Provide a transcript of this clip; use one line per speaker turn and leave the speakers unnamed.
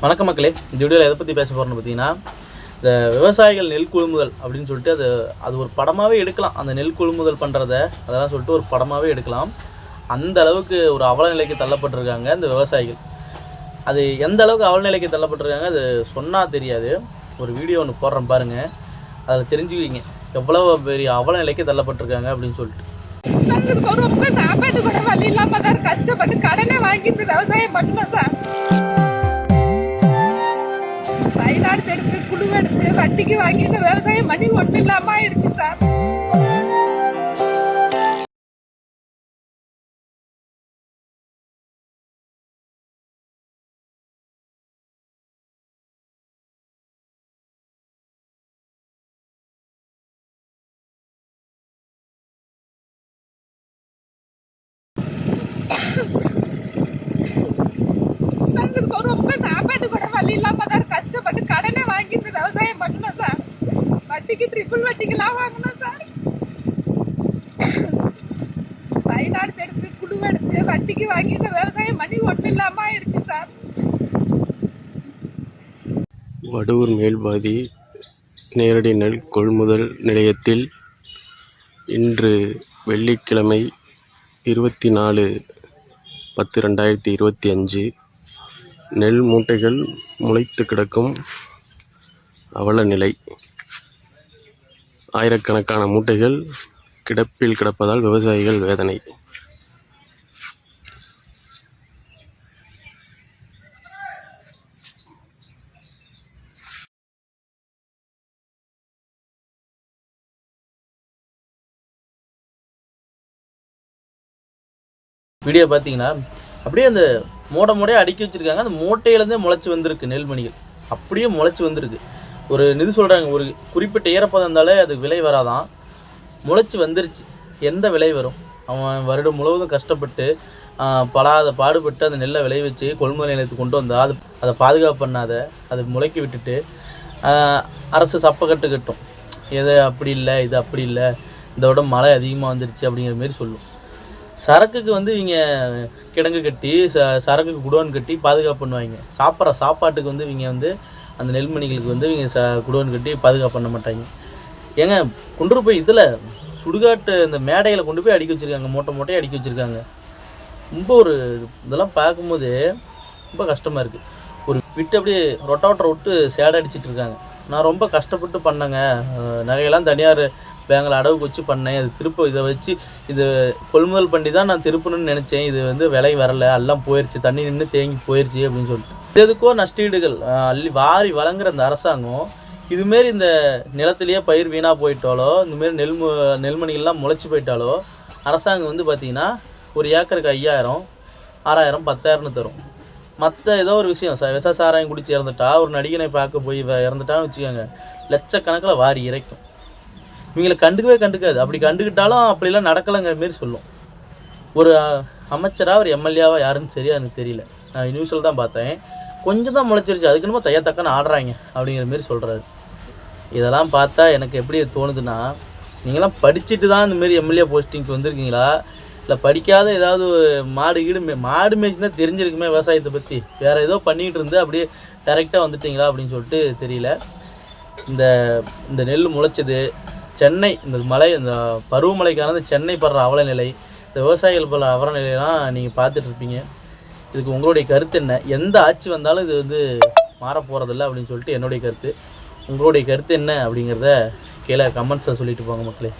வணக்க மக்களே. இந்த வீடியோவில் எதை பற்றி பேச போகிறேன்னு பார்த்தீங்கன்னா இந்த விவசாயிகள் நெல் கொள்முதல் அப்படின்னு சொல்லிட்டு அது அது ஒரு படமாகவே எடுக்கலாம். அந்த நெல் கொள்முதல் பண்ணுறத அதெல்லாம் சொல்லிட்டு ஒரு படமாகவே எடுக்கலாம். அந்த அளவுக்கு ஒரு அவல நிலைக்கு தள்ளப்பட்டிருக்காங்க இந்த விவசாயிகள். அது எந்த அளவுக்கு அவல நிலைக்கு தள்ளப்பட்டிருக்காங்க அது சொன்னால் தெரியாது. ஒரு வீடியோ ஒன்று போடுறேன் பாருங்கள் அதில் தெரிஞ்சுக்குவீங்க. எவ்வளோ பெரிய அவல நிலைக்கு தள்ளப்பட்டிருக்காங்க அப்படின்னு சொல்லிட்டு.
சாப்பாடு கூட வழி இல்லாம தான் கஷ்டப்பட்டு கடனை வாங்கிட்டு விவசாயம் பண்ணோம் சார் ஃபைனான்ஸ் எடுத்து குழு எடுத்து வட்டிக்கு வாங்கிட்டு விவசாயம் பண்ணி ஒன்றும் இல்லாம ஆயிடுச்சு சார். வட்டிக்கு ட்ரிபிள் வட்டிக்கெல்லாம் வாங்கினோம் சார் ஃபைனான்ஸ் எடுத்து குழு எடுத்து வட்டிக்கு வாங்கி இந்த விவசாயம் பண்ணி ஒன்றும் இல்லாமல் ஆயிடுச்சு சார்
வடூர் மேல்பாதி நேரடி நெல் கொள்முதல் நிலையத்தில் இன்று வெள்ளிக்கிழமை இருபத்தி நாலு பத்து ரெண்டாயிரத்தி இருபத்தி அஞ்சு நெல் மூட்டைகள் முளைத்து கிடக்கும் அவல நிலை ஆயிரக்கணக்கான மூட்டைகள் கிடப்பில் கிடப்பதால் விவசாயிகள் வேதனை.
வீடியோ பார்த்தீங்கன்னா அப்படியே அந்த மூட மூடையாக அடுக்கி வச்சிருக்காங்க. அந்த மூட்டையிலேருந்தே முளைச்சி வந்திருக்கு நெல்மணிகள். அப்படியே முளைச்சி வந்திருக்கு. ஒரு இது சொல்கிறாங்க ஒரு குறிப்பிட்ட ஈரப்பதம் இருந்தாலே அது விலை வராதான். முளைச்சி வந்துருச்சு. எந்த விலை வரும்? அவன் வருடம் முழுவதும் கஷ்டப்பட்டு பலாத பாடுபட்டு அந்த நெல்லை விளைவிச்சு கொள்முதல் நிலையத்துக்கு கொண்டு வந்தால் அது அதை பாதுகாப்பு பண்ணாத அதை முளைக்கி விட்டுட்டு அரசு அரசு சப்பக்கட்டு கட்டும் எது அப்படி இல்லை இது அப்படி இல்லை. இதோட விட மழை அதிகமாக வந்துருச்சு அப்படிங்கிற மாரி சொல்லும். சரக்குக்கு வந்து இவங்க கிடங்கு கட்டி ச சரக்குக்கு குடோன் கட்டி பாதுகாப்பு பண்ணுவாங்க. சாப்பிட்ற சாப்பாட்டுக்கு வந்து இவங்க வந்து அந்த நெல்மணிகளுக்கு வந்து இவங்க ச குடோன் கட்டி பாதுகாப்பு பண்ண மாட்டாங்க. ஏங்க கொண்டு போய் இதில் சுடுகாட்டு இந்த மேடையில் கொண்டு போய் அடுக்கி வச்சுருக்காங்க மூட்டை மூட்டையை அடிக்க வச்சுருக்காங்க. ரொம்ப ஒரு இதெல்லாம் பார்க்கும்போது ரொம்ப கஷ்டமாக இருக்குது ஒரு விட்டு அப்படியே ரொட்டாவட்டரை விட்டு சேடை அடிச்சிட்டு இருக்காங்க. நான் ரொம்ப கஷ்டப்பட்டு பண்ணேங்க. நகையெல்லாம் தனியார் பேங்கில் அடவுக்கு வச்சு பண்ணேன். இது திருப்ப இதை வச்சு இது கொள்முதல் பண்ணி தான் நான் திருப்பணும்னு நினச்சேன். இது வந்து விலை வரல. எல்லாம் போயிடுச்சு தண்ணி நின்று தேங்கி போயிடுச்சு அப்படின்னு சொல்லிட்டு. எதுக்கோ நஷ்டீடுகள் அள்ளி வாரி வழங்குற அந்த அரசாங்கம் இதுமாரி இந்த நிலத்திலேயே பயிர் வீணாக போயிட்டாலோ இந்தமாரி நெல் நெல்மணிகள்லாம் முளைச்சி போயிட்டாலோ அரசாங்கம் வந்து பார்த்திங்கன்னா ஒரு ஏக்கருக்கு ஐயாயிரம் ஆறாயிரம் பத்தாயிரம்னு தரும். மற்ற ஏதோ ஒரு விஷயம் ச விஷ சாராயம் குடிச்சு இறந்துட்டா ஒரு நடிகனை பார்க்க போய் இறந்துட்டான்னு வச்சுக்கோங்க லட்சக்கணக்கில் வாரி இறைக்கும். இவங்களை கண்டுக்கவே கண்டுக்காது. அப்படி கண்டுக்கிட்டாலும் அப்படிலாம் நடக்கலைங்கிற மாரி சொல்லும். ஒரு அமைச்சராக ஒரு எம்எல்ஏவாக யாருன்னு சரியாக எனக்கு தெரியல. நான் நியூஸில் தான் பார்த்தேன். கொஞ்சம் தான் முளைச்சிருச்சு. அதுக்கு தைய தக்கன்னு ஆடுறாங்க அப்படிங்கிற மாரி சொல்கிறாரு இதெல்லாம் பார்த்தா எனக்கு எப்படி தோணுதுன்னா நீங்களாம் படிச்சுட்டு தான் இந்தமாரி எம்எல்ஏ போஸ்டிங்க்கு வந்திருக்கீங்களா? இல்லை படிக்காத ஏதாவது மாடு கீடு மே மாடு மேய்ச்சி தான் தெரிஞ்சிருக்குமே விவசாயத்தை பற்றி வேறு ஏதோ பண்ணிகிட்டு இருந்து அப்படியே டைரெக்டாக வந்துட்டிங்களா அப்படின்னு சொல்லிட்டு தெரியல. இந்த இந்த நெல் முளைச்சது சென்னை இந்த மலை இந்த பருவமழைக்கானது சென்னை படுற அவலநிலை இந்த விவசாயிகள் படுற அவலநிலையெல்லாம் நீங்கள் பார்த்துட்டு இருப்பீங்க. இதுக்கு உங்களுடைய கருத்து என்ன? எந்த ஆட்சி வந்தாலும் இது வந்து மாற போகிறதில்ல அப்படின்னு சொல்லிட்டு என்னுடைய கருத்து. உங்களுடைய கருத்து என்ன அப்படிங்கிறத கீழே கமெண்ட்ஸை சொல்லிட்டு போங்க மக்களே.